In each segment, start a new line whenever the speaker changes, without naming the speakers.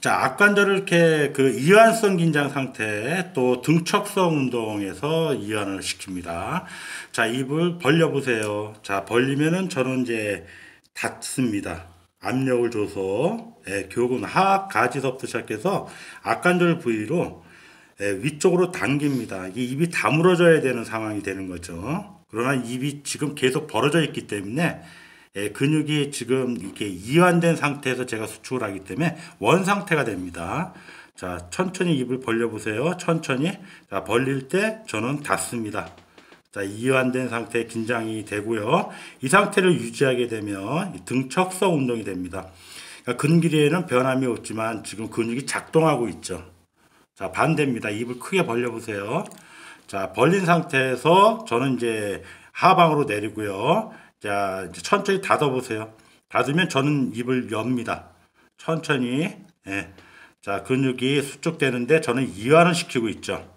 자, 악관절을 이렇게 그 이완성 긴장 상태 또 등척성 운동에서 이완을 시킵니다. 자, 입을 벌려 보세요. 자, 벌리면은 저는 이제 닫습니다. 압력을 줘서 예, 교근 하악 가지서부터 시작해서 악관절 부위로 예, 위쪽으로 당깁니다. 이 입이 다물어져야 되는 상황이 되는 거죠. 그러나 입이 지금 계속 벌어져 있기 때문에 예, 근육이 지금 이렇게 이완된 상태에서 제가 수축을 하기 때문에 원 상태가 됩니다. 자, 천천히 입을 벌려 보세요. 천천히. 자, 벌릴 때 저는 닫습니다. 자, 이완된 상태 긴장이 되고요. 이 상태를 유지하게 되면 등척성 운동이 됩니다. 그러니까 근 길이에는 변함이 없지만 지금 근육이 작동하고 있죠. 자, 반대입니다. 입을 크게 벌려 보세요. 자, 벌린 상태에서 저는 이제 하방으로 내리고요. 자, 이제 천천히 닫아보세요. 닫으면 저는 입을 엽니다. 천천히. 예. 자, 근육이 수축되는데 저는 이완을 시키고 있죠.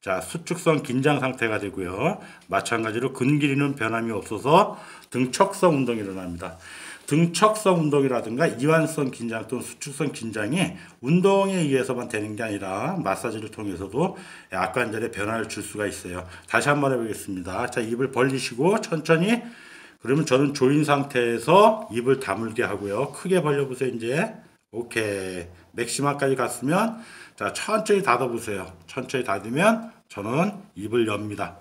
자, 수축성 긴장 상태가 되고요. 마찬가지로 근 길이는 변함이 없어서 등척성 운동이 일어납니다. 등척성 운동이라든가 이완성 긴장 또는 수축성 긴장이 운동에 의해서만 되는 게 아니라 마사지를 통해서도 악관절에 변화를 줄 수가 있어요. 다시 한번 해보겠습니다. 자, 입을 벌리시고 천천히 그러면 저는 조인 상태에서 입을 다물게 하고요. 크게 벌려보세요, 이제. 오케이. 맥시마까지 갔으면, 자, 천천히 닫아보세요. 천천히 닫으면 저는 입을 엽니다.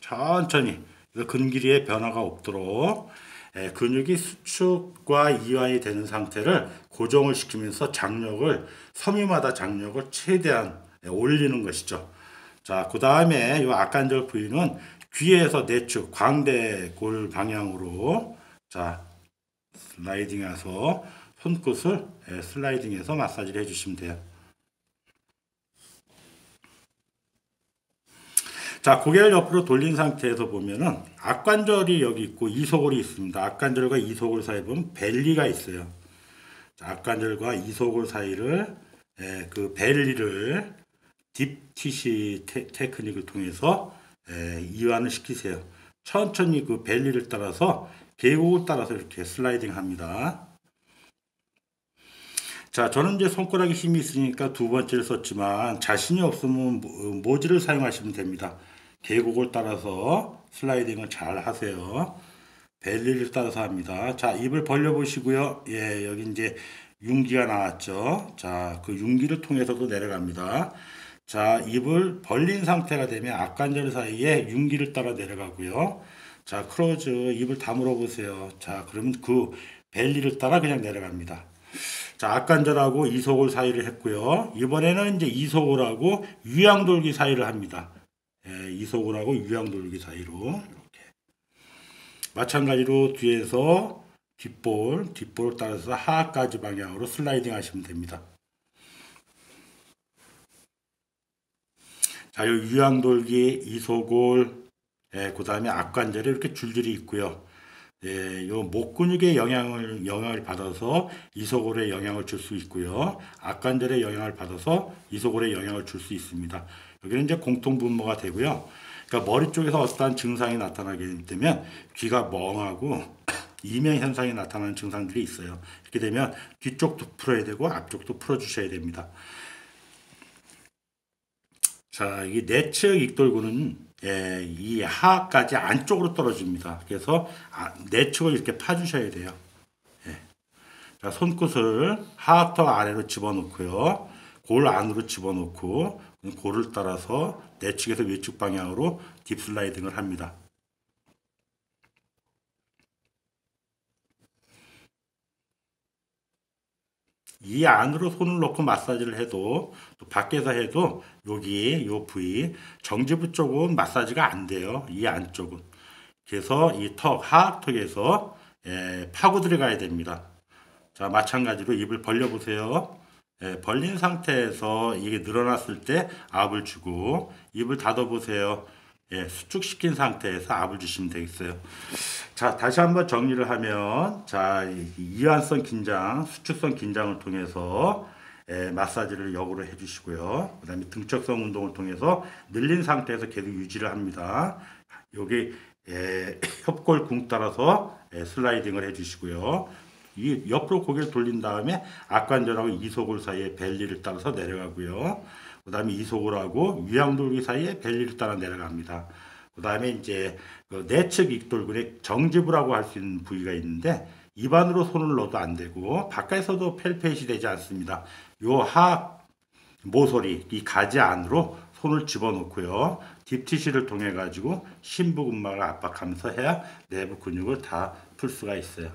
천천히. 근 길이에 변화가 없도록 예, 근육이 수축과 이완이 되는 상태를 고정을 시키면서 장력을, 섬유마다 장력을 최대한 예, 올리는 것이죠. 자, 그 다음에 이 악관절 부위는 귀에서 내측 광대골 방향으로 자 슬라이딩해서 손끝을 예, 슬라이딩해서 마사지를 해주시면 돼요. 자 고개를 옆으로 돌린 상태에서 보면은 악관절이 여기 있고 이소골이 있습니다. 악관절과 이소골 사이에 보면 벨리가 있어요. 자, 악관절과 이소골 사이를 예, 그 벨리를 딥티시 테, 테크닉을 통해서 에, 이완을 시키세요. 천천히 그 벨리를 따라서 계곡을 따라서 이렇게 슬라이딩 합니다. 자, 저는 이제 손가락에 힘이 있으니까 두 번째를 썼지만 자신이 없으면 모지를 사용하시면 됩니다. 계곡을 따라서 슬라이딩을 잘 하세요. 벨리를 따라서 합니다. 자, 입을 벌려 보시고요. 예, 여기 이제 윤기가 나왔죠. 자, 그 윤기를 통해서도 내려갑니다. 자, 입을 벌린 상태가 되면 악관절 사이에 윤기를 따라 내려가고요. 자, 크로즈 입을 다물어 보세요. 자, 그러면 그 벨리를 따라 그냥 내려갑니다. 자, 악관절하고 이소골 사이를 했고요. 이번에는 이제 이소골하고 유양돌기 사이를 합니다. 예, 이소골하고 유양돌기 사이로 이렇게. 마찬가지로 뒤에서 뒷볼, 뒷볼을 따라서 하까지 방향으로 슬라이딩 하시면 됩니다. 자, 요 유양돌기, 이소골, 예, 그 다음에 악관절에 이렇게 줄줄이 있고요. 예, 요 목 근육에 영향을 영향을 받아서 이소골에 영향을 줄 수 있고요. 악관절에 영향을 받아서 이소골에 영향을 줄 수 있습니다. 여기는 이제 공통 분모가 되고요. 그러니까 머리 쪽에서 어떠한 증상이 나타나게 되면 귀가 멍하고 이명 현상이 나타나는 증상들이 있어요. 이렇게 되면 뒤쪽도 풀어야 되고 앞쪽도 풀어 주셔야 됩니다. 자, 이 내측 익돌근은 예, 이 하까지 안쪽으로 떨어집니다. 그래서 아, 내측을 이렇게 파주셔야 돼요. 예. 자, 손끝을 하악터 아래로 집어넣고요. 골 안으로 집어넣고 골을 따라서 내측에서 외측 방향으로 딥슬라이딩을 합니다. 이 안으로 손을 넣고 마사지를 해도 또 밖에서 해도 여기 요 부위 정지부 쪽은 마사지가 안 돼요. 이 안쪽은. 그래서 이 턱 하악턱에서 예, 파고 들어가야 됩니다. 자 마찬가지로 입을 벌려 보세요. 예, 벌린 상태에서 이게 늘어났을 때 압을 주고 입을 닫아 보세요. 예, 수축시킨 상태에서 압을 주시면 되겠어요. 자, 다시 한번 정리를 하면, 자, 이완성 긴장, 수축성 긴장을 통해서 예, 마사지를 역으로 해주시고요. 그 다음에 등척성 운동을 통해서 늘린 상태에서 계속 유지를 합니다. 여기 예, 협골 궁 따라서 예, 슬라이딩을 해주시고요. 이 옆으로 고개를 돌린 다음에 악관절하고 이소골 사이에 벨리를 따라서 내려가고요. 그 다음에 이소골하고 위양돌기 사이에 벨리를 따라 내려갑니다. 그 다음에 이제 그 내측 익돌근의 정지부라고 할 수 있는 부위가 있는데 입안으로 손을 넣어도 안 되고 바깥에서도 펠페이시 되지 않습니다. 요 하 모서리 이 가지 안으로 손을 집어넣고요. 딥티시를 통해 가지고 심부근막을 압박하면서 해야 내부 근육을 다 풀 수가 있어요.